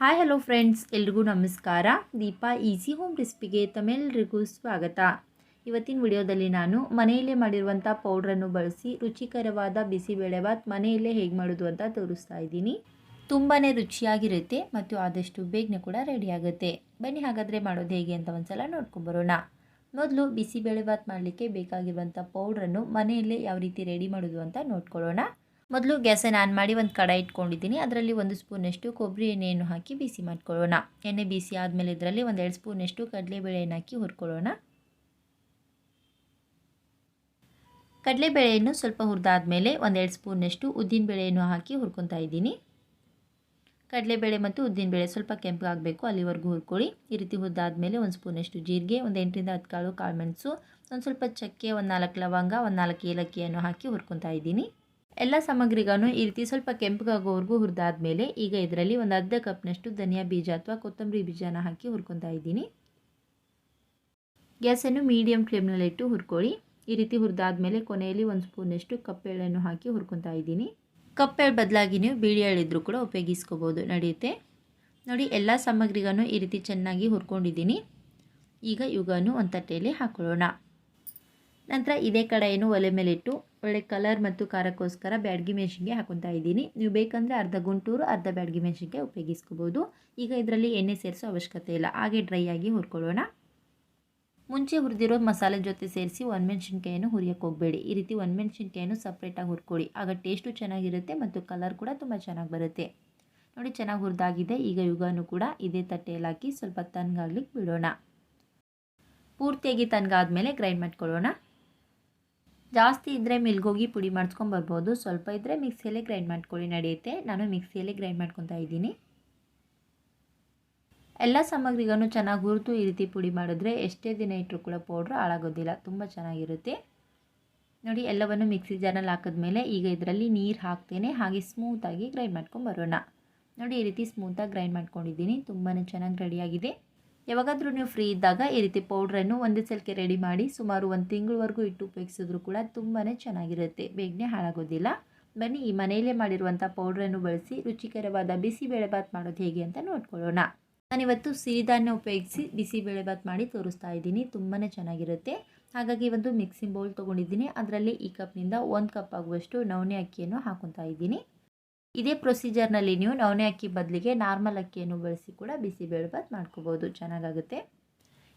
Hi hello friends ಎಲ್ರಿಗೂ ನಮಸ್ಕಾರ. Deepa easy home ರೆಸಿಪಿಗೆ ತಮ್ಮೆಲ್ಲರಿಗೂ ಸ್ವಾಗತ. ಇವತ್ತಿನ ವಿಡಿಯೋದಲ್ಲಿ ನಾನು ಮನೆಯಲ್ಲೇ ಮಾಡಿರುವಂಥ ಪೌಡ್ರನ್ನು ಬಳಸಿ ರುಚಿಕರವಾದ ಬಿಸಿಬೇಳೆಭಾತ್ ಮನೆಯಲ್ಲೇ ಹೇಗೆ ಮಾಡೋದು ಅಂತ ತೋರಿಸ್ತಾ ಇದ್ದೀನಿ. ತುಂಬಾ ರುಚಿಯಾಗಿರುತ್ತೆ ಮತ್ತು ಆದಷ್ಟು ಬೇಗನೆ ಕೂಡ ರೆಡಿಯಾಗುತ್ತೆ ಬನ್ನಿ ಹಾಗಾದರೆ ಮಾಡೋದು ಹೇಗೆ ಅಂತ ಒಂದ್ಸಲ ನೋಡ್ಕೊಂಬರೋಣ ಮೊದಲು ಬಿಸಿಬೇಳೆಭಾತ್ ಮಾಡಲಿಕ್ಕೆ ಬೇಕಾಗಿರುವಂಥ ಪೌಡ್ರನ್ನು ಮನೆಯಲ್ಲೇ ಯಾವ ರೀತಿ ರೆಡಿ ಮಾಡೋದು ಅಂತ ನೋಡ್ಕೊಳ್ಳೋಣ. ಮೊದಲು ಗ್ಯಾಸನ್ನು ಆನ್ ಮಾಡಿ ಒಂದು ಕಡಾಯಿ ಇಟ್ಕೊಂಡಿದ್ದೀನಿ. ಅದರಲ್ಲಿ ಒಂದು ಸ್ಪೂನಷ್ಟು ಕೊಬ್ಬರಿ ಎಣ್ಣೆಯನ್ನು ಹಾಕಿ ಬಿಸಿ ಮಾಡ್ಕೊಳ್ಳೋಣ. ಎಣ್ಣೆ ಬಿಸಿ ಆದಮೇಲೆ ಇದರಲ್ಲಿ ಒಂದು ಎರಡು ಸ್ಪೂನಷ್ಟು ಕಡಲೆಬೇಳೆಯನ್ನು ಹಾಕಿ ಹುರ್ಕೊಳ್ಳೋಣ. ಕಡಲೆಬೇಳೆಯನ್ನು ಸ್ವಲ್ಪ ಹುರಿದಾದ್ಮೇಲೆ ಒಂದೆರಡು ಸ್ಪೂನಷ್ಟು ಉದ್ದಿನಬೇಳೆಯನ್ನು ಹಾಕಿ ಹುರ್ಕೊತಾ ಇದ್ದೀನಿ. ಕಡಲೆಬೇಳೆ ಮತ್ತು ಉದ್ದಿನಬೇಳೆ ಸ್ವಲ್ಪ ಕೆಂಪಗಾಗಬೇಕು ಅಲ್ಲಿವರೆಗೂ ಹುರ್ಕೊಳ್ಳಿ. ಈ ರೀತಿ ಹುರಿದಾದ್ಮೇಲೆ ಒಂದು ಸ್ಪೂನಷ್ಟು ಜೀರಿಗೆ, ಒಂದು ಎಂಟರಿಂದ ಹತ್ತು ಕಾಳು ಕಾಳುಮೆಣಸು ಒಂದು ಸ್ವಲ್ಪ ಚಕ್ಕೆ, ಒಂದು ನಾಲ್ಕು ಲವಂಗ, ಒಂದು ನಾಲ್ಕು ಏಲಕ್ಕಿಯನ್ನು ಹಾಕಿ ಹುರ್ಕೊತಾ ಇದ್ದೀನಿ. ಎಲ್ಲ ಸಾಮಗ್ರಿಗೂ ಈ ರೀತಿ ಸ್ವಲ್ಪ ಕೆಂಪಗಾಗೋವರೆಗೂ ಹುರಿದಾದ್ಮೇಲೆ ಈಗ ಇದರಲ್ಲಿ ಒಂದು ಅರ್ಧ ಕಪ್ನಷ್ಟು ಧನಿಯಾ ಬೀಜ ಅಥವಾ ಕೊತ್ತಂಬರಿ ಬೀಜನ ಹಾಕಿ ಹುರ್ಕೊತಾ ಇದ್ದೀನಿ. ಗ್ಯಾಸನ್ನು ಮೀಡಿಯಮ್ ಫ್ಲೇಮ್ನಲ್ಲಿಟ್ಟು ಹುರ್ಕೊಳ್ಳಿ. ಈ ರೀತಿ ಹುರಿದಾದ್ಮೇಲೆ ಕೊನೆಯಲ್ಲಿ ಒಂದು ಸ್ಪೂನಷ್ಟು ಕಪ್ಪೆಳ್ಳನ್ನು ಹಾಕಿ ಹುರ್ಕೊತಾ ಇದ್ದೀನಿ. ಕಪ್ಪೆಳ್ಳು ಬದಲಾಗಿ ನೀವು ಬಿಳಿ ಎಳ್ಳಿದ್ರೂ ಕೂಡ ಉಪಯೋಗಿಸ್ಕೋಬೋದು, ನಡೆಯುತ್ತೆ. ನೋಡಿ, ಎಲ್ಲ ಸಾಮಗ್ರಿಗೂ ಈ ರೀತಿ ಚೆನ್ನಾಗಿ ಹುರ್ಕೊಂಡಿದ್ದೀನಿ. ಈಗ ಇವುಗಳನ್ನು ಒಂದು ತಟ್ಟೆಯಲ್ಲಿ ಹಾಕೊಳ್ಳೋಣ. ನಂತರ ಇದೇ ಕಡೆಯನ್ನು ಒಲೆ ಮೇಲಿಟ್ಟು ಒಳ್ಳೆ ಕಲರ್ ಮತ್ತು ಖಾರಕ್ಕೋಸ್ಕರ ಬ್ಯಾಡ್ಗಿ ಮೆಣಸಿಗೆ ಹಾಕೊತಾ ಇದ್ದೀನಿ. ನೀವು ಬೇಕಂದರೆ ಅರ್ಧ ಗುಂಟೂರು, ಅರ್ಧ ಬ್ಯಾಡ್ಗಿ ಮೆಣಸಿಗೆ ಉಪಯೋಗಿಸ್ಕೋಬೋದು. ಈಗ ಇದರಲ್ಲಿ ಎಣ್ಣೆ ಸೇರಿಸೋ ಅವಶ್ಯಕತೆ ಇಲ್ಲ. ಹಾಗೆ ಡ್ರೈ ಆಗಿ ಹುರ್ಕೊಳ್ಳೋಣ. ಮುಂಚೆ ಹುರಿದಿರೋ ಮಸಾಲೆ ಜೊತೆ ಸೇರಿಸಿ ಒಣಮೆಣ್ಸಿನ್ಕಾಯನ್ನು ಹುರಿಯೋಕ್ಕೆ ಹೋಗಬೇಡಿ. ಈ ರೀತಿ ಒಣಮೆಣ್ಸಿನ್ಕಾಯನ್ನು ಸಪ್ರೇಟಾಗಿ ಹುರ್ಕೊಳ್ಳಿ. ಆಗ ಟೇಸ್ಟು ಚೆನ್ನಾಗಿರುತ್ತೆ ಮತ್ತು ಕಲರ್ ಕೂಡ ತುಂಬ ಚೆನ್ನಾಗಿ ಬರುತ್ತೆ. ನೋಡಿ ಚೆನ್ನಾಗಿ ಹುರಿದಾಗಿದೆ. ಈಗ ಯುಗನೂ ಕೂಡ ಇದೇ ತಟ್ಟೆಯಲ್ಲಿ ಹಾಕಿ ಸ್ವಲ್ಪ ತನ್ಗಾಗ್ಲಿಕ್ಕೆ ಬಿಡೋಣ. ಪೂರ್ತಿಯಾಗಿ ತನ್ಗಾದ್ಮೇಲೆ ಗ್ರೈಂಡ್ ಮಾಡ್ಕೊಳ್ಳೋಣ. ಜಾಸ್ತಿ ಇದ್ದರೆ ಮಿಲ್ಗೋಗಿ ಪುಡಿ ಬರ್ಬೋದು. ಸ್ವಲ್ಪ ಇದ್ದರೆ ಮಿಕ್ಸಿಯಲ್ಲೇ ಗ್ರೈಂಡ್ ಮಾಡ್ಕೊಳ್ಳಿ, ನಡೆಯುತ್ತೆ. ನಾನು ಮಿಕ್ಸಿಯಲ್ಲೇ ಗ್ರೈಂಡ್ ಮಾಡ್ಕೊತಾ ಇದ್ದೀನಿ. ಎಲ್ಲ ಸಾಮಗ್ರಿಗೂ ಚೆನ್ನಾಗಿ ಹುರಿದು ಈ ರೀತಿ ಪುಡಿ ಮಾಡಿದ್ರೆ ಎಷ್ಟೇ ದಿನ ಇಟ್ಟರೂ ಕೂಡ ಪೌಡ್ರ್ ಹಾಳಾಗೋದಿಲ್ಲ. ತುಂಬ ಚೆನ್ನಾಗಿರುತ್ತೆ. ನೋಡಿ, ಎಲ್ಲವನ್ನು ಮಿಕ್ಸಿ ಜಾರಲ್ಲಿ ಹಾಕಿದ್ಮೇಲೆ ಈಗ ಇದರಲ್ಲಿ ನೀರು ಹಾಕ್ತೇನೆ. ಹಾಗೆ ಸ್ಮೂತಾಗಿ ಗ್ರೈಂಡ್ ಮಾಡ್ಕೊಂಡು ಬರೋಣ. ನೋಡಿ, ಈ ರೀತಿ ಸ್ಮೂತಾಗಿ ಗ್ರೈಂಡ್ ಮಾಡ್ಕೊಂಡಿದ್ದೀನಿ. ತುಂಬಾ ಚೆನ್ನಾಗಿ ರೆಡಿಯಾಗಿದೆ. ಯಾವಾಗಾದರೂ ನೀವು ಫ್ರೀ ಇದ್ದಾಗ ಈ ರೀತಿ ಪೌಡ್ರನ್ನು ಒಂದೇ ಸಲಕ್ಕೆ ರೆಡಿ ಮಾಡಿ ಸುಮಾರು ಒಂದು ತಿಂಗಳವರೆಗೂ ಇಟ್ಟು ಉಪಯೋಗಿಸಿದ್ರು ಕೂಡ ತುಂಬಾ ಚೆನ್ನಾಗಿರುತ್ತೆ. ಬೇಗನೆ ಹಾಳಾಗೋದಿಲ್ಲ. ಬನ್ನಿ, ಈ ಮನೆಯಲ್ಲೇ ಮಾಡಿರುವಂಥ ಪೌಡ್ರನ್ನು ಬಳಸಿ ರುಚಿಕರವಾದ ಬಿಸಿಬೇಳೆಬಾತ್ ಮಾಡೋದು ಹೇಗೆ ಅಂತ ನೋಡ್ಕೊಳ್ಳೋಣ. ನಾನಿವತ್ತು ಸಿರಿಧಾನ್ಯ ಉಪಯೋಗಿಸಿ ಬಿಸಿಬೇಳೆಬಾತ್ ಮಾಡಿ ತೋರಿಸ್ತಾ ಇದ್ದೀನಿ. ತುಂಬಾ ಚೆನ್ನಾಗಿರುತ್ತೆ. ಹಾಗಾಗಿ ಒಂದು ಮಿಕ್ಸಿಂಗ್ ಬೌಲ್ ತೊಗೊಂಡಿದ್ದೀನಿ. ಅದರಲ್ಲಿ ಈ ಕಪ್ನಿಂದ ಒಂದು ಕಪ್ ಆಗುವಷ್ಟು ನವಣೆ ಅಕ್ಕಿಯನ್ನು ಹಾಕೊತಾ ಇದ್ದೀನಿ. ಇದೇ ಪ್ರೊಸೀಜರ್ನಲ್ಲಿ ನೀವು ನವಣೆ ಅಕ್ಕಿ ಬದಲಿಗೆ ನಾರ್ಮಲ್ ಅಕ್ಕಿಯನ್ನು ಬಳಸಿ ಕೂಡ ಬಿಸಿಬೇಳೆಭಾತ್ ಮಾಡ್ಕೋಬೋದು. ಚೆನ್ನಾಗಾಗುತ್ತೆ.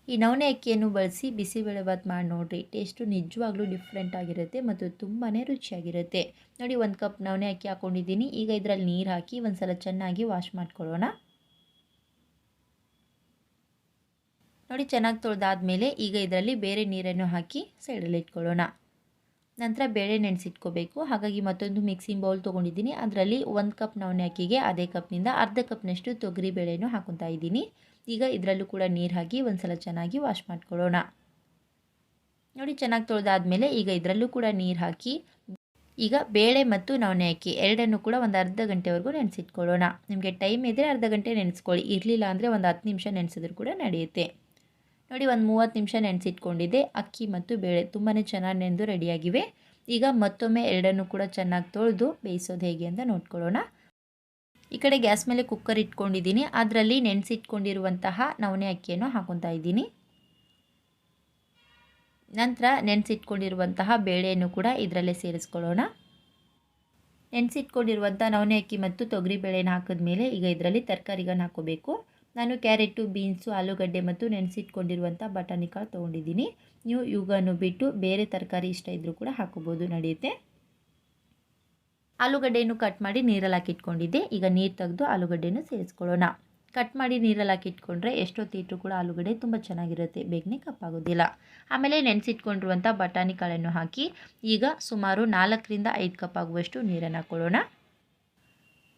ಈ ನವಣೆ ಅಕ್ಕಿಯನ್ನು ಬಳಸಿ ಬಿಸಿಬೇಳೆಭಾತ್ ಮಾಡಿ ನೋಡಿರಿ ಟೇಸ್ಟು ನಿಜವಾಗ್ಲೂ ಡಿಫ್ರೆಂಟ್ ಆಗಿರುತ್ತೆ ಮತ್ತು ತುಂಬಾ ರುಚಿಯಾಗಿರುತ್ತೆ. ನೋಡಿ, ಒಂದು ಕಪ್ ನವಣೆ ಅಕ್ಕಿ ಹಾಕ್ಕೊಂಡಿದ್ದೀನಿ ಈಗ ಇದರಲ್ಲಿ ನೀರು ಹಾಕಿ ಒಂದು ಚೆನ್ನಾಗಿ ವಾಶ್ ಮಾಡ್ಕೊಳ್ಳೋಣ. ನೋಡಿ, ಚೆನ್ನಾಗಿ ತೊಳೆದಾದ್ಮೇಲೆ ಈಗ ಇದರಲ್ಲಿ ಬೇರೆ ನೀರನ್ನು ಹಾಕಿ ಸೈಡಲ್ಲಿ ಇಟ್ಕೊಳ್ಳೋಣ. ನಂತರ ಬೇಳೆ ನೆನೆಸಿಟ್ಕೋಬೇಕು. ಹಾಗಾಗಿ ಮತ್ತೊಂದು ಮಿಕ್ಸಿಂಗ್ ಬೌಲ್ ತೊಗೊಂಡಿದ್ದೀನಿ. ಅದರಲ್ಲಿ ಒಂದು ಕಪ್ ನವಣೆ ಅಕ್ಕಿಗೆ, ಅದೇ ಕಪ್ನಿಂದ ಅರ್ಧ ಕಪ್ನಷ್ಟು ತೊಗರಿ ಬೇಳೆನೂ ಹಾಕೊತಾ ಇದ್ದೀನಿ. ಈಗ ಇದರಲ್ಲೂ ಕೂಡ ನೀರು ಹಾಕಿ ಒಂದು ಸಲ ಚೆನ್ನಾಗಿ ವಾಶ್ ಮಾಡ್ಕೊಳ್ಳೋಣ. ನೋಡಿ, ಚೆನ್ನಾಗಿ ತೊಳೆದಾದ್ಮೇಲೆ ಈಗ ಇದರಲ್ಲೂ ಕೂಡ ನೀರು ಹಾಕಿ, ಈಗ ಬೇಳೆ ಮತ್ತು ನವಣೆ ಅಕ್ಕಿ ಎರಡನ್ನು ಕೂಡ ಒಂದು ಅರ್ಧ ಗಂಟೆವರೆಗೂ ನೆನೆಸಿಟ್ಕೊಳ್ಳೋಣ. ನಿಮಗೆ ಟೈಮ್ ಇದ್ದರೆ ಅರ್ಧ ಗಂಟೆ ನೆನೆಸ್ಕೊಳ್ಳಿ. ಇರಲಿಲ್ಲ ಅಂದರೆ ಒಂದು ಹತ್ತು ನಿಮಿಷ ನೆನೆಸಿದ್ರು ಕೂಡ ನಡೆಯುತ್ತೆ. ನೋಡಿ, ಒಂದು ಮೂವತ್ತು ನಿಮಿಷ ನೆನೆಸಿಟ್ಕೊಂಡಿದ್ದೆ. ಅಕ್ಕಿ ಮತ್ತು ಬೇಳೆ ತುಂಬಾ ಚೆನ್ನಾಗಿ ನೆಂದು ರೆಡಿಯಾಗಿವೆ. ಈಗ ಮತ್ತೊಮ್ಮೆ ಎರಡನ್ನು ಕೂಡ ಚೆನ್ನಾಗಿ ತೊಳೆದು ಬೇಯಿಸೋದು ಹೇಗೆ ಅಂತ ನೋಡ್ಕೊಳ್ಳೋಣ. ಈ ಕಡೆ ಗ್ಯಾಸ್ ಮೇಲೆ ಕುಕ್ಕರ್ ಇಟ್ಕೊಂಡಿದ್ದೀನಿ. ಅದರಲ್ಲಿ ನೆನೆಸಿಟ್ಕೊಂಡಿರುವಂತಹ ನವಣೆ ಅಕ್ಕಿಯನ್ನು ಹಾಕೊತಾ ಇದ್ದೀನಿ. ನಂತರ ನೆನೆಸಿಟ್ಕೊಂಡಿರುವಂತಹ ಬೇಳೆಯನ್ನು ಕೂಡ ಇದರಲ್ಲೇ ಸೇರಿಸ್ಕೊಳ್ಳೋಣ. ನೆನೆಸಿಟ್ಕೊಂಡಿರುವಂಥ ನವಣೆ ಅಕ್ಕಿ ಮತ್ತು ತೊಗರಿ ಬೇಳೆನ ಹಾಕಿದ್ಮೇಲೆ ಈಗ ಇದರಲ್ಲಿ ತರಕಾರಿಗಳನ್ನ ಹಾಕೋಬೇಕು ನಾನು ಕ್ಯಾರೆಟು ಬೀನ್ಸು, ಆಲೂಗಡ್ಡೆ ಮತ್ತು ನೆನೆಸಿಟ್ಕೊಂಡಿರುವಂಥ ಬಟಾಣಿ ಕಾಳು ತೊಗೊಂಡಿದ್ದೀನಿ. ನೀವು ಇವುಗಳನ್ನು ಬಿಟ್ಟು ಬೇರೆ ತರಕಾರಿ ಇಷ್ಟ ಇದ್ದರೂ ಕೂಡ ಹಾಕೋಬೋದು ನಡೆಯುತ್ತೆ. ಆಲೂಗಡ್ಡೆಯನ್ನು ಕಟ್ ಮಾಡಿ ನೀರಲ್ಲಿ ಹಾಕಿಟ್ಕೊಂಡಿದ್ದೆ ಈಗ ನೀರು ತೆಗೆದು ಆಲೂಗಡ್ಡೆಯನ್ನು ಸೇರಿಸ್ಕೊಳ್ಳೋಣ. ಕಟ್ ಮಾಡಿ ನೀರಲ್ಲಿ ಹಾಕಿಟ್ಕೊಂಡ್ರೆ ಎಷ್ಟೊತ್ತಿಟ್ಟರು ಕೂಡ ಆಲೂಗಡ್ಡೆ ತುಂಬ ಚೆನ್ನಾಗಿರುತ್ತೆ. ಬೇಗನೆ ಕಪ್ಪಾಗೋದಿಲ್ಲ. ಆಮೇಲೆ ನೆನೆಸಿಟ್ಕೊಂಡಿರುವಂಥ ಬಟಾಣಿ ಕಾಳನ್ನು ಹಾಕಿ ಈಗ ಸುಮಾರು ನಾಲ್ಕರಿಂದ ಐದು ಕಪ್ ಆಗುವಷ್ಟು ನೀರನ್ನು ಹಾಕ್ಕೊಳ್ಳೋಣ.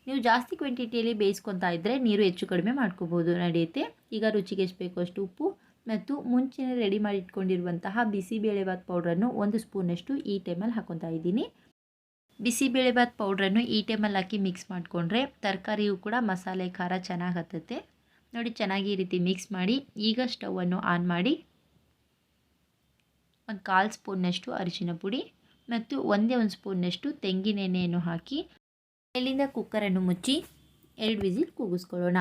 ನೀವು ಜಾಸ್ತಿ ಕ್ವಾಂಟಿಟಿಯಲ್ಲಿ ಬೇಯಿಸ್ಕೊತಾ ಇದ್ದರೆ ನೀರು ಹೆಚ್ಚು ಕಡಿಮೆ ಮಾಡ್ಕೋಬೋದು, ನಡೆಯುತ್ತೆ. ಈಗ ರುಚಿಗೆ ಎಷ್ಟು ಬೇಕು ಅಷ್ಟು ಉಪ್ಪು ಮತ್ತು ಮುಂಚೆನೇ ರೆಡಿ ಮಾಡಿ ಇಟ್ಕೊಂಡಿರುವಂತಹ ಬಿಸಿಬೇಳೆಭಾತ್ ಪೌಡ್ರನ್ನು ಒಂದು ಸ್ಪೂನಷ್ಟು ಈ ಟೈಮಲ್ಲಿ ಹಾಕೊತಾ ಇದ್ದೀನಿ. ಬಿಸಿಬೇಳೆಭಾತ್ ಪೌಡ್ರನ್ನು ಈ ಟೈಮಲ್ಲಿ ಹಾಕಿ ಮಿಕ್ಸ್ ಮಾಡಿಕೊಂಡ್ರೆ ತರಕಾರಿಯು ಕೂಡ ಮಸಾಲೆ, ಖಾರ ಚೆನ್ನಾಗಿ ಹತ್ತುತ್ತೆ. ನೋಡಿ, ಚೆನ್ನಾಗಿ ಈ ರೀತಿ ಮಿಕ್ಸ್ ಮಾಡಿ ಈಗ ಸ್ಟವನ್ನು ಆನ್ ಮಾಡಿ ಒಂದು ಕಾಲು ಸ್ಪೂನ್ನಷ್ಟು ಅರಿಶಿನ ಪುಡಿ ಮತ್ತು ಒಂದೇ ಒಂದು ಸ್ಪೂನ್ನಷ್ಟು ತೆಂಗಿನೆಣ್ಣೆಯನ್ನು ಹಾಕಿ ಮೇಲಿಂದ ಕುಕ್ಕರನ್ನು ಮುಚ್ಚಿ ಎರಡು ವಿಸಿಲ್ ಕೂಗಿಸ್ಕೊಳ್ಳೋಣ.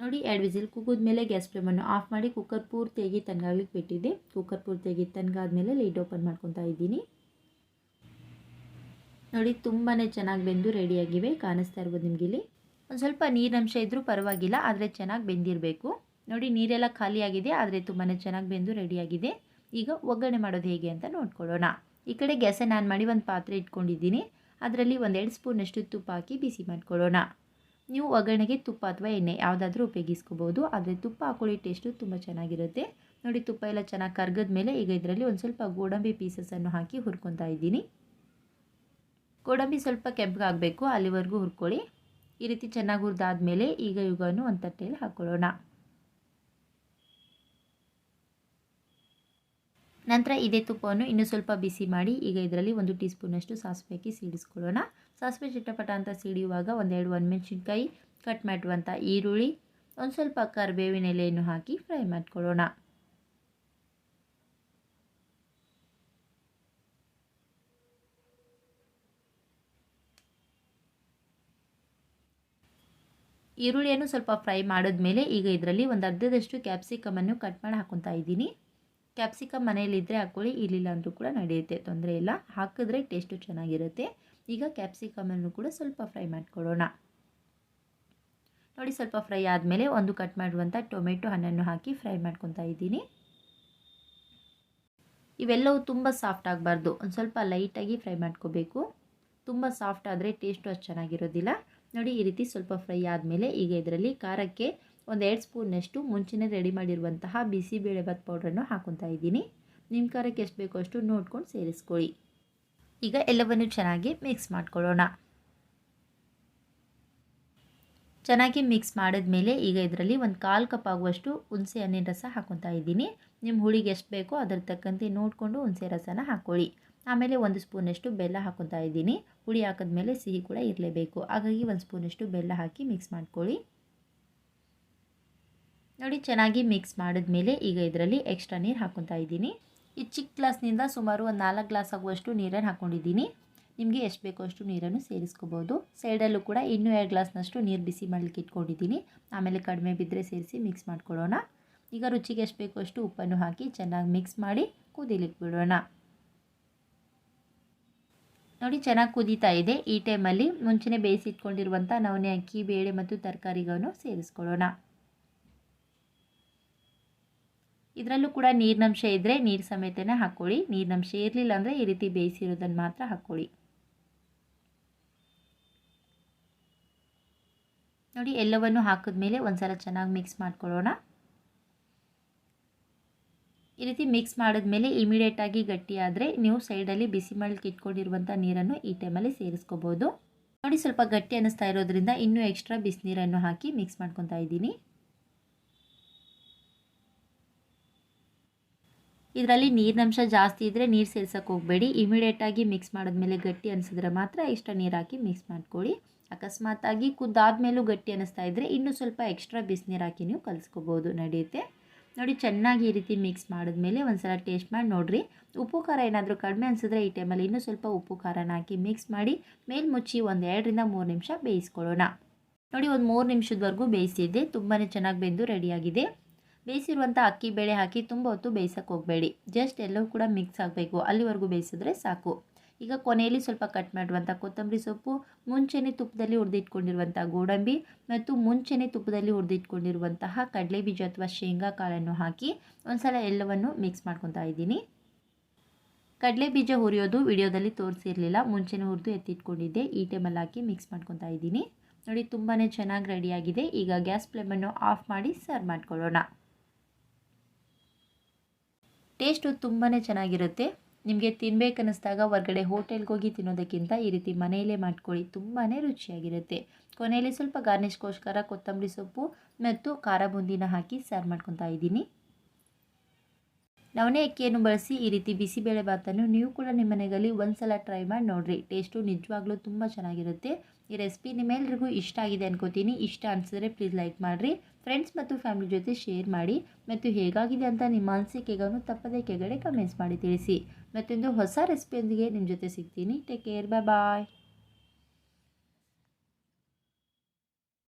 ನೋಡಿ, ಎರಡು ವಿಸಿಲ್ ಮೇಲೆ ಗ್ಯಾಸ್ ಫ್ಲೇಮನ್ನು ಆಫ್ ಮಾಡಿ ಕುಕ್ಕರ್ ಪೂರ್ತಿಯಾಗಿ ತಣ್ಣಗಾಗ್ಲಿಕ್ಕೆ ಬಿಟ್ಟಿದ್ದೆ ಕುಕ್ಕರ್ ಪೂರ್ತಿಯಾಗಿ ತಣ್ಣಗಾದ್ಮೇಲೆ ಲೈಟ್ ಓಪನ್ ಮಾಡ್ಕೊತಾ ಇದ್ದೀನಿ. ನೋಡಿ ತುಂಬಾ ಚೆನ್ನಾಗಿ ಬೆಂದು ರೆಡಿಯಾಗಿವೆ, ಕಾಣಿಸ್ತಾ ಇರ್ಬೋದು ನಿಮಗೆ ಇಲ್ಲಿ ಒಂದು ಸ್ವಲ್ಪ ನೀರಿನಂಶ ಇದ್ದರೂ ಪರವಾಗಿಲ್ಲ, ಆದರೆ ಚೆನ್ನಾಗಿ ಬೆಂದಿರಬೇಕು. ನೋಡಿ, ನೀರೆಲ್ಲ ಖಾಲಿಯಾಗಿದೆ, ಆದರೆ ತುಂಬಾ ಚೆನ್ನಾಗಿ ಬೆಂದು ರೆಡಿಯಾಗಿದೆ. ಈಗ ಒಗ್ಗರಣೆ ಮಾಡೋದು ಹೇಗೆ ಅಂತ ನೋಡ್ಕೊಳ್ಳೋಣ. ಈ ಕಡೆ ಗ್ಯಾಸನ್ನು ಆನ್ ಮಾಡಿ ಒಂದು ಪಾತ್ರೆ ಇಟ್ಕೊಂಡಿದ್ದೀನಿ. ಅದರಲ್ಲಿ ಒಂದೆರಡು ಸ್ಪೂನಷ್ಟು ತುಪ್ಪ ಹಾಕಿ ಬಿಸಿ ಮಾಡ್ಕೊಳ್ಳೋಣ. ನೀವು ಒಗ್ಗರಣೆಗೆ ತುಪ್ಪ ಅಥವಾ ಎಣ್ಣೆ ಯಾವುದಾದ್ರೂ ಉಪಯೋಗಿಸ್ಕೋಬೋದು. ಆದರೆ ತುಪ್ಪ ಹಾಕೊಳ್ಳಿ, ಟೇಸ್ಟು ತುಂಬ ಚೆನ್ನಾಗಿರುತ್ತೆ. ನೋಡಿ, ತುಪ್ಪ ಎಲ್ಲ ಚೆನ್ನಾಗಿ ಕರ್ಗದ ಮೇಲೆ ಈಗ ಇದರಲ್ಲಿ ಒಂದು ಸ್ವಲ್ಪ ಗೋಡಂಬಿ ಪೀಸಸನ್ನು ಹಾಕಿ ಹುರ್ಕೊತಾ ಇದ್ದೀನಿ. ಗೋಡಂಬಿ ಸ್ವಲ್ಪ ಕೆಂಪಗಾಗಬೇಕು ಅಲ್ಲಿವರೆಗೂ ಹುರ್ಕೊಳ್ಳಿ. ಈ ರೀತಿ ಚೆನ್ನಾಗಿ ಹುರಿದಾದ್ಮೇಲೆ ಈಗ ಇವುಗಳನ್ನು ಒಂದು ತಟ್ಟೆಯಲ್ಲಿ ಹಾಕ್ಕೊಳ್ಳೋಣ ನಂತರ ಇದೇ ತುಪ್ಪವನ್ನು ಇನ್ನೂ ಸ್ವಲ್ಪ ಬಿಸಿ ಮಾಡಿ ಈಗ ಇದರಲ್ಲಿ ಒಂದು ಟೀ ಸ್ಪೂನಷ್ಟು ಸಾಸಿವೆ ಹಾಕಿ ಸೀಡಿಸ್ಕೊಳ್ಳೋಣ. ಸಾಸಿವೆ ಚಿಟ್ಟಪಟ ಅಂತ ಸಿಡಿಯುವಾಗ ಒಂದೆರಡು ಒಣಮೆಣಸಿನ್ಕಾಯಿ, ಕಟ್ ಮಾಡಿರುವಂಥ ಈರುಳ್ಳಿ, ಒಂದು ಸ್ವಲ್ಪ ಕರಿಬೇವಿನ ಎಲೆಯನ್ನು ಹಾಕಿ ಫ್ರೈ ಮಾಡ್ಕೊಳ್ಳೋಣ. ಈರುಳ್ಳಿಯನ್ನು ಸ್ವಲ್ಪ ಫ್ರೈ ಮಾಡಿದ್ಮೇಲೆ ಈಗ ಇದರಲ್ಲಿ ಒಂದು ಅರ್ಧದಷ್ಟು ಕ್ಯಾಪ್ಸಿಕಮನ್ನು ಕಟ್ ಮಾಡಿ ಹಾಕೊತಾ ಇದ್ದೀನಿ. ಕ್ಯಾಪ್ಸಿಕಮ್ ಮನೆಯಲ್ಲಿದ್ದರೆ ಹಾಕ್ಕೊಳ್ಳಿ ಇರಲಿಲ್ಲ ಅಂದರೂ ಕೂಡ ನಡೆಯುತ್ತೆ, ತೊಂದರೆ ಇಲ್ಲ. ಹಾಕಿದ್ರೆ ಟೇಸ್ಟು ಚೆನ್ನಾಗಿರುತ್ತೆ. ಈಗ ಕ್ಯಾಪ್ಸಿಕಮನ್ನು ಕೂಡ ಸ್ವಲ್ಪ ಫ್ರೈ ಮಾಡ್ಕೊಳ್ಳೋಣ. ನೋಡಿ ಸ್ವಲ್ಪ ಫ್ರೈ ಆದಮೇಲೆ ಒಂದು ಕಟ್ ಮಾಡುವಂಥ ಟೊಮೆಟೊ ಹಣ್ಣನ್ನು ಹಾಕಿ ಫ್ರೈ ಮಾಡ್ಕೊತಾ ಇದ್ದೀನಿ. ಇವೆಲ್ಲವೂ ತುಂಬ ಸಾಫ್ಟ್ ಆಗಬಾರ್ದು. ಒಂದು ಸ್ವಲ್ಪ ಲೈಟಾಗಿ ಫ್ರೈ ಮಾಡ್ಕೋಬೇಕು. ತುಂಬ ಸಾಫ್ಟ್ ಆದರೆ ಟೇಸ್ಟು ಅಷ್ಟು ಚೆನ್ನಾಗಿರೋದಿಲ್ಲ. ನೋಡಿ ಈ ರೀತಿ ಸ್ವಲ್ಪ ಫ್ರೈ ಆದಮೇಲೆ ಈಗ ಇದರಲ್ಲಿ ಖಾರಕ್ಕೆ ಒಂದು ಎರಡು ಸ್ಪೂನ್ನಷ್ಟು ಮುಂಚೆನೇ ರೆಡಿ ಮಾಡಿರುವಂತಹ ಬಿಸಿಬೇಳೆಭಾತ್ ಪೌಡ್ರನ್ನು ಹಾಕೊತಾ ಇದ್ದೀನಿ. ನಿಮ್ಮ ಖಾರಕ್ಕೆ ಎಷ್ಟು ಬೇಕೋ ಅಷ್ಟು ನೋಡ್ಕೊಂಡು ಸೇರಿಸ್ಕೊಳ್ಳಿ. ಈಗ ಎಲ್ಲವನ್ನು ಚೆನ್ನಾಗಿ ಮಿಕ್ಸ್ ಮಾಡ್ಕೊಳ್ಳೋಣ. ಚೆನ್ನಾಗಿ ಮಿಕ್ಸ್ ಮಾಡಿದ್ಮೇಲೆ ಈಗ ಇದರಲ್ಲಿ ಒಂದು ಕಾಲು ಕಪ್ ಆಗುವಷ್ಟು ಹುಣಸೆ ಹಣ್ಣಿನ ರಸ ಹಾಕೊತಾ ಇದ್ದೀನಿ. ನಿಮ್ಮ ಹುಳಿಗೆ ಎಷ್ಟು ಬೇಕೋ ಅದರ ತಕ್ಕಂತೆ ನೋಡಿಕೊಂಡು ಹುಣಸೆ ರಸನ ಹಾಕ್ಕೊಳ್ಳಿ ಆಮೇಲೆ ಒಂದು ಸ್ಪೂನಷ್ಟು ಬೆಲ್ಲ ಹಾಕೊತಾ ಇದ್ದೀನಿ. ಹುಳಿ ಹಾಕಿದ್ಮೇಲೆ ಸಿಹಿ ಕೂಡ ಇರಲೇಬೇಕು. ಹಾಗಾಗಿ ಒಂದು ಸ್ಪೂನಷ್ಟು ಬೆಲ್ಲ ಹಾಕಿ ಮಿಕ್ಸ್ ಮಾಡ್ಕೊಳ್ಳಿ. ನೋಡಿ, ಚೆನ್ನಾಗಿ ಮಿಕ್ಸ್ ಮಾಡಿದ್ಮೇಲೆ ಈಗ ಇದರಲ್ಲಿ ಎಕ್ಸ್ಟ್ರಾ ನೀರು ಹಾಕೊತಾ ಇದ್ದೀನಿ. ಈ ಚಿಕ್ಕ ಗ್ಲಾಸ್ನಿಂದ ಸುಮಾರು ಒಂದು ನಾಲ್ಕು ಗ್ಲಾಸ್ ಆಗುವಷ್ಟು ನೀರನ್ನು ಹಾಕ್ಕೊಂಡಿದ್ದೀನಿ. ನಿಮಗೆ ಎಷ್ಟು ಬೇಕೋ ಅಷ್ಟು ನೀರನ್ನು ಸೇರಿಸ್ಕೋಬೋದು. ಸೈಡಲ್ಲೂ ಕೂಡ ಇನ್ನೂ ಎರಡು ಗ್ಲಾಸ್ನಷ್ಟು ನೀರು ಬಿಸಿ ಮಾಡಲಿಕ್ಕೆ ಇಟ್ಕೊಂಡಿದ್ದೀನಿ. ಆಮೇಲೆ ಕಡಿಮೆ ಬಿದ್ದರೆ ಸೇರಿಸಿ ಮಿಕ್ಸ್ ಮಾಡ್ಕೊಳ್ಳೋಣ. ಈಗ ರುಚಿಗೆ ಎಷ್ಟು ಬೇಕೋ ಅಷ್ಟು ಉಪ್ಪನ್ನು ಹಾಕಿ ಚೆನ್ನಾಗಿ ಮಿಕ್ಸ್ ಮಾಡಿ ಕುದಿಲಿಕ್ಕೆ ಬಿಡೋಣ ನೋಡಿ, ಚೆನ್ನಾಗಿ ಕುದೀತಾ ಇದೆ. ಈ ಟೈಮಲ್ಲಿ ಮುಂಚೆನೇ ಬೇಯಿಸಿಟ್ಕೊಂಡಿರುವಂಥ ನವನೆ ಅಕ್ಕಿ, ಬೇಳೆ ಮತ್ತು ತರಕಾರಿಗಳನ್ನು ಸೇರಿಸ್ಕೊಳ್ಳೋಣ. ಇದರಲ್ಲೂ ಕೂಡ ನೀರಿನಂಶ ಇದ್ದರೆ ನೀರು ಸಮೇತನೇ ಹಾಕ್ಕೊಳ್ಳಿ ನೀರಿನಂಶ ಇರಲಿಲ್ಲ ಅಂದರೆ ಈ ರೀತಿ ಬೇಯಿಸಿರೋದನ್ನು ಮಾತ್ರ ಹಾಕ್ಕೊಳ್ಳಿ ನೋಡಿ, ಎಲ್ಲವನ್ನು ಹಾಕಿದ್ಮೇಲೆ ಒಂದ್ಸಲ ಚೆನ್ನಾಗಿ ಮಿಕ್ಸ್ ಮಾಡ್ಕೊಳ್ಳೋಣ. ಈ ರೀತಿ ಮಿಕ್ಸ್ ಮಾಡಿದ್ಮೇಲೆ ಇಮಿಡಿಯೇಟಾಗಿ ಗಟ್ಟಿಯಾದರೆ ನೀವು ಸೈಡಲ್ಲಿ ಬಿಸಿ ಮಾಡಲಿಕ್ಕೆ ಇಟ್ಕೊಂಡಿರುವಂಥ ನೀರನ್ನು ಈ ಟೈಮಲ್ಲಿ ಸೇರಿಸ್ಕೋಬೋದು. ನೋಡಿ, ಸ್ವಲ್ಪ ಗಟ್ಟಿ ಅನ್ನಿಸ್ತಾ ಇರೋದ್ರಿಂದ ಇನ್ನೂ ಎಕ್ಸ್ಟ್ರಾ ಬಿಸಿನೀರನ್ನು ಹಾಕಿ ಮಿಕ್ಸ್ ಮಾಡ್ಕೊತಾ ಇದ್ದೀನಿ. ಇದರಲ್ಲಿ ನೀರಿನಂಶ ಜಾಸ್ತಿ ಇದ್ದರೆ ನೀರು ಸೇರ್ಸೋಕೆ ಹೋಗಬೇಡಿ. ಇಮಿಡಿಯೇಟಾಗಿ ಮಿಕ್ಸ್ ಮಾಡಿದ್ಮೇಲೆ ಗಟ್ಟಿ ಅನಿಸಿದ್ರೆ ಮಾತ್ರ ಎಕ್ಸ್ಟ್ರಾ ನೀರು ಹಾಕಿ ಮಿಕ್ಸ್ ಮಾಡ್ಕೊಳ್ಳಿ. ಅಕಸ್ಮಾತಾಗಿ ಕುದ್ದಾದ್ಮೇಲೂ ಗಟ್ಟಿ ಅನ್ನಿಸ್ತಾ ಇದ್ದರೆ ಇನ್ನೂ ಸ್ವಲ್ಪ ಎಕ್ಸ್ಟ್ರಾ ಬಿಸಿನೀರು ಹಾಕಿ ನೀವು ಕಲಿಸ್ಕೋಬೋದು, ನಡೆಯುತ್ತೆ. ನೋಡಿ, ಚೆನ್ನಾಗಿ ಈ ರೀತಿ ಮಿಕ್ಸ್ ಮಾಡಿದ್ಮೇಲೆ ಒಂದು ಸಲ ಟೇಸ್ಟ್ ಮಾಡಿ ನೋಡಿರಿ. ಉಪ್ಪು, ಖಾರ ಏನಾದರೂ ಕಡಿಮೆ ಅನಿಸಿದ್ರೆ ಈ ಟೈಮಲ್ಲಿ ಇನ್ನೂ ಸ್ವಲ್ಪ ಉಪ್ಪು, ಖಾರನ ಹಾಕಿ ಮಿಕ್ಸ್ ಮಾಡಿ ಮೇಲೆ ಮುಚ್ಚಿ ಒಂದು ಎರಡರಿಂದ ಮೂರು ನಿಮಿಷ ಬೇಯಿಸ್ಕೊಳ್ಳೋಣ. ನೋಡಿ, ಒಂದು ಮೂರು ನಿಮಿಷದವರೆಗೂ ಬೇಯಿಸಿದ್ದೆ. ತುಂಬಾ ಚೆನ್ನಾಗಿ ಬೆಂದು ರೆಡಿಯಾಗಿದೆ ಬೇಯಿಸಿರುವಂಥ ಅಕ್ಕಿ ಬೇಳೆ ಹಾಕಿ ತುಂಬ ಹೊತ್ತು ಬೇಯಿಸೋಕೆ ಹೋಗಬೇಡಿ. ಜಸ್ಟ್ ಎಲ್ಲವೂ ಕೂಡ ಮಿಕ್ಸ್ ಆಗಬೇಕು. ಅಲ್ಲಿವರೆಗೂ ಬೇಯಿಸಿದ್ರೆ ಸಾಕು. ಈಗ ಕೊನೆಯಲ್ಲಿ ಸ್ವಲ್ಪ ಕಟ್ ಮಾಡುವಂಥ ಕೊತ್ತಂಬರಿ ಸೊಪ್ಪು, ಮುಂಚೆನೆ ತುಪ್ಪದಲ್ಲಿ ಹುರಿದಿಟ್ಕೊಂಡಿರುವಂಥ ಗೋಡಂಬಿ ಮತ್ತು ಮುಂಚೆನೆ ತುಪ್ಪದಲ್ಲಿ ಹುರಿದಿಟ್ಕೊಂಡಿರುವಂತಹ ಕಡಲೆ ಬೀಜ ಅಥವಾ ಶೇಂಗಾ ಕಾಳನ್ನು ಹಾಕಿ ಒಂದ್ಸಲ ಎಲ್ಲವನ್ನು ಮಿಕ್ಸ್ ಮಾಡ್ಕೊತಾ ಇದ್ದೀನಿ. ಕಡಲೆ ಬೀಜ ಹುರಿಯೋದು ವಿಡಿಯೋದಲ್ಲಿ ತೋರಿಸಿರಲಿಲ್ಲ. ಮುಂಚೆನೇ ಹುರಿದು ಎತ್ತಿಟ್ಕೊಂಡಿದ್ದೆ. ಈ ಟೈಮಲ್ಲಿ ಹಾಕಿ ಮಿಕ್ಸ್ ಮಾಡ್ಕೊತಾ ಇದ್ದೀನಿ. ನೋಡಿ ತುಂಬಾ ಚೆನ್ನಾಗಿ ರೆಡಿಯಾಗಿದೆ. ಈಗ ಗ್ಯಾಸ್ ಫ್ಲೇಮನ್ನು ಆಫ್ ಮಾಡಿ ಸರ್ವ್ ಮಾಡ್ಕೊಳ್ಳೋಣ. ಟೇಸ್ಟು ತುಂಬಾ ಚೆನ್ನಾಗಿರುತ್ತೆ. ನಿಮಗೆ ತಿನ್ಬೇಕನ್ನಿಸ್ದಾಗ ಹೊರಗಡೆ ಹೋಟೆಲ್ಗೋಗಿ ತಿನ್ನೋದಕ್ಕಿಂತ ಈ ರೀತಿ ಮನೆಯಲ್ಲೇ ಮಾಡ್ಕೊಳ್ಳಿ ತುಂಬಾ ರುಚಿಯಾಗಿರುತ್ತೆ. ಕೊನೆಯಲ್ಲಿ ಸ್ವಲ್ಪ ಗಾರ್ನಿಷ್ಗೋಸ್ಕರ ಕೊತ್ತಂಬರಿ ಸೊಪ್ಪು ಮತ್ತು ಖಾರ ಬೂಂದಿನ ಹಾಕಿ ಸರ್ವ್ ಮಾಡ್ಕೊತಾ ಇದ್ದೀನಿ. ನವಣೆ ಅಕ್ಕಿಯನ್ನು ಬಳಸಿ ಈ ರೀತಿ ಬಿಸಿಬೇಳೆ ಭಾತನ್ನು ನೀವು ಕೂಡ ನಿಮ್ಮ ಮನೆಯಲ್ಲಿ ಒಂದು ಸಲ ಟ್ರೈ ಮಾಡಿ ನೋಡಿರಿ. ಟೇಸ್ಟು ನಿಜವಾಗ್ಲೂ ತುಂಬ ಚೆನ್ನಾಗಿರುತ್ತೆ. ಈ ರೆಸಿಪಿ ನಿಮ್ಮೆಲ್ರಿಗೂ ಇಷ್ಟ ಆಗಿದೆ ಅನ್ಕೋತೀನಿ. ಇಷ್ಟ ಅನಿಸಿದ್ರೆ ಪ್ಲೀಸ್ ಲೈಕ್ ಮಾಡಿರಿ. ಫ್ರೆಂಡ್ಸ್ ಮತ್ತು ಫ್ಯಾಮಿಲಿ ಜೊತೆ ಶೇರ್ ಮಾಡಿ. ಮತ್ತು ಹೇಗಾಗಿದೆ ಅಂತ ನಿಮ್ಮ ಅನಿಸಿಕೆಗಳನ್ನು ತಪ್ಪದೇ ಕೆಳಗಡೆ ಕಮೆಂಟ್ಸ್ ಮಾಡಿ ತಿಳಿಸಿ. ಮತ್ತೊಂದು ಹೊಸ ರೆಸಿಪಿಯೊಂದಿಗೆ ನಿಮ್ಮ ಜೊತೆ ಸಿಗ್ತೀನಿ. ಟೇಕ್ ಕೇರ್ ಬಾಯ್ ಬಾಯ್